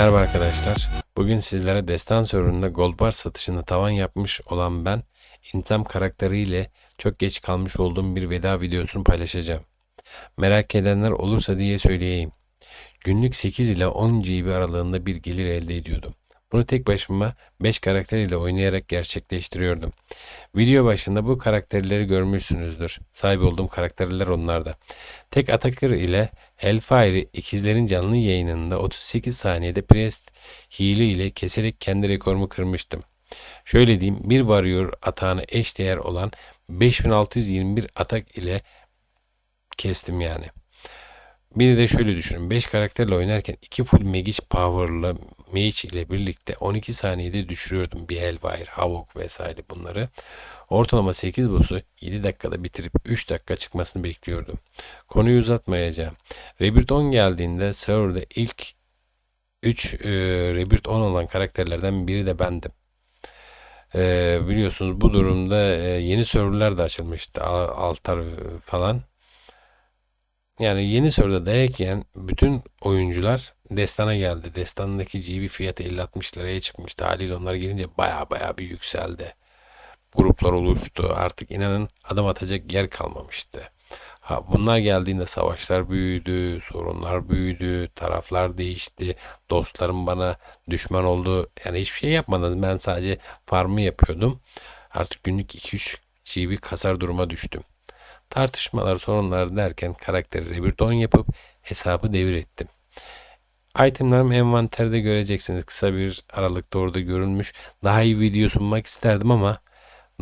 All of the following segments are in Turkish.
Merhaba arkadaşlar. Bugün sizlere Destan serverında Gold Bar satışında tavan yapmış olan ben İntam karakteriyle çok geç kalmış olduğum bir veda videosunu paylaşacağım. Merak edenler olursa diye söyleyeyim. Günlük 8 ile 10 GB aralığında bir gelir elde ediyordum. Bunu tek başıma 5 karakter ile oynayarak gerçekleştiriyordum. Video başında bu karakterleri görmüşsünüzdür. Sahip olduğum karakterler onlarda. Tek Atakır ile Hellfire ikizlerin canlı yayınında 38 saniyede Priest hile ile keserek kendi rekorumu kırmıştım. Şöyle diyeyim bir varıyor atağına eşdeğer olan 5621 atak ile kestim yani. Bir de şöyle düşünün. 5 karakterle oynarken 2 full Magic Power'lı Mage ile birlikte 12 saniyede düşürüyordum bir Hellfire, Havok vesaire bunları. Ortalama 8 boss'u 7 dakikada bitirip 3 dakika çıkmasını bekliyordum. Konuyu uzatmayacağım. Rebirth 10 geldiğinde serverda ilk 3 e, Rebirth 10 olan karakterlerden biri de bendim. E, biliyorsunuz bu durumda e, yeni serverler de açılmıştı. Al- Altar e, falan. Yani yeni soruda dayak yiyen bütün oyuncular Destan'a geldi. Destan'daki GB fiyatı 50-60 liraya çıkmıştı. Haliyle onlar gelince baya baya bir yükseldi. Gruplar oluştu. Artık inanın adım atacak yer kalmamıştı. Ha, bunlar geldiğinde savaşlar büyüdü, sorunlar büyüdü, taraflar değişti. Dostlarım bana düşman oldu. Yani hiçbir şey yapmadım. Ben sadece farmı yapıyordum. Artık günlük 2-3 GB kasar duruma düştüm. Tartışmalar, sorunlar derken karakteri Rebirth 10 yapıp hesabı devir ettim. Itemlarım envanterde göreceksiniz. Kısa bir aralıkta orada görülmüş. Daha iyi video sunmak isterdim ama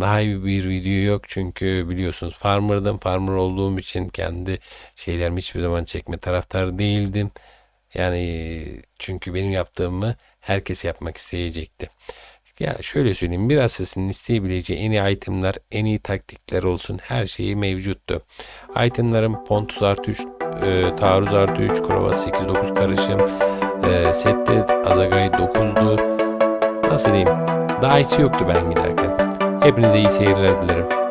daha iyi bir video yok çünkü biliyorsunuz farmer'dım. Farmer olduğum için kendi şeylerimi hiçbir zaman çekme taraftarı değildim. Yani çünkü benim yaptığımı herkes yapmak isteyecekti. Ya şöyle söyleyeyim bir asasinin isteyebileceği en iyi itemler, en iyi taktikler olsun her şeyi mevcuttu. Itemlarım Pontus artı 3, e, Taarruz artı 3, Krovas 8-9 karışım, e, Sette Azagai 9'du. Nasıl diyeyim? Daha iyisi yoktu ben giderken. Hepinize iyi seyirler dilerim.